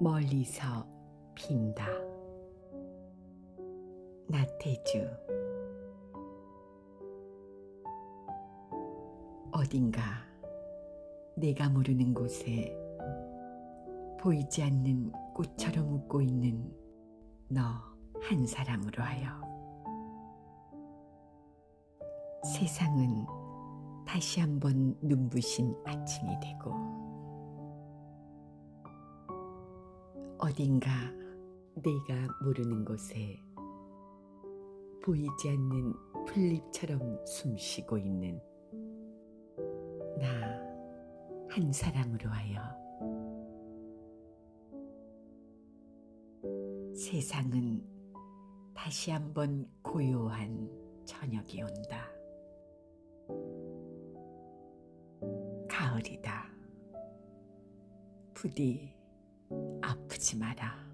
멀리서 빈다. 나태주 어딘가 내가 모르는 곳에 보이지 않는 꽃처럼 웃고 있는 너 한 사람으로 하여 세상은 다시 한번 눈부신 아침이 되고 어딘가 내가 모르는 곳에 보이지 않는 풀잎처럼 숨쉬고 있는 나 한 사람으로 하여 세상은 다시 한번 고요한 저녁이 온다. 가을이다. 부디 아프지 마라.